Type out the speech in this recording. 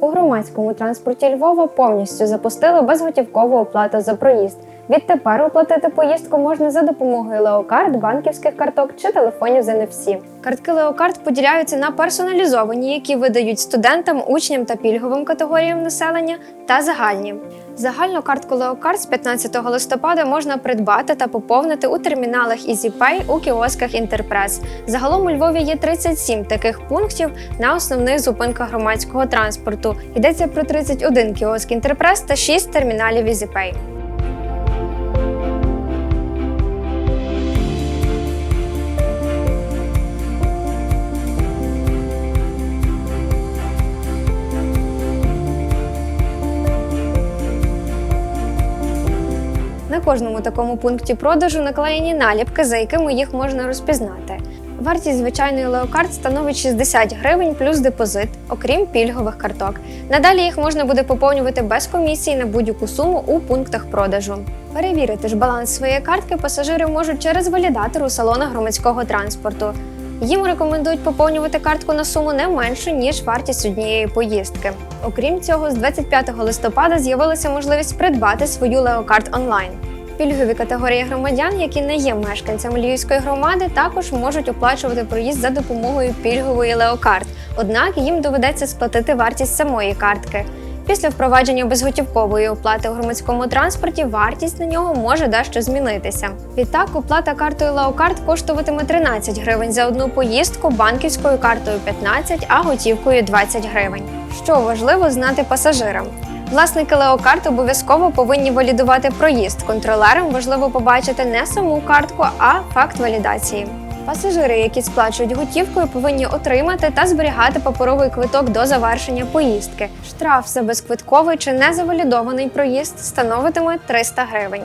У громадському транспорті Львова повністю запустили безготівкову оплату за проїзд. Відтепер оплатити поїздку можна за допомогою леокарт, банківських карток чи телефонів з NFC. Картки леокарт поділяються на персоналізовані, які видають студентам, учням та пільговим категоріям населення, та загальні. Загальну картку леокарт з 15 листопада можна придбати та поповнити у терміналах EasyPay у кіосках Інтерпрес. Загалом у Львові є 37 таких пунктів на основних зупинках громадського транспорту. Йдеться про 31 кіоск Інтерпрес та 6 терміналів EasyPay. На кожному такому пункті продажу наклеєні наліпки, за якими їх можна розпізнати. Вартість звичайної леокарт становить 60 гривень плюс депозит, окрім пільгових карток. Надалі їх можна буде поповнювати без комісії на будь-яку суму у пунктах продажу. Перевірити ж баланс своєї картки пасажири можуть через валідатор у салонах громадського транспорту. Їм рекомендують поповнювати картку на суму не меншу, ніж вартість однієї поїздки. Окрім цього, з 25 листопада з'явилася можливість придбати свою леокарт онлайн. Пільгові категорії громадян, які не є мешканцями Львівської громади, також можуть оплачувати проїзд за допомогою пільгової леокарт. Однак їм доведеться сплатити вартість самої картки. Після впровадження безготівкової оплати у громадському транспорті вартість на нього може дещо змінитися. Відтак, оплата картою Леокарт коштуватиме 13 гривень за одну поїздку, банківською картою 15, а готівкою 20 гривень. Що важливо знати пасажирам. Власники Леокарт обов'язково повинні валідувати проїзд. Контролерам важливо побачити не саму картку, а факт валідації. Пасажири, які сплачують готівкою, повинні отримати та зберігати паперовий квиток до завершення поїздки. Штраф за безквитковий чи незавалідований проїзд становитиме 300 гривень.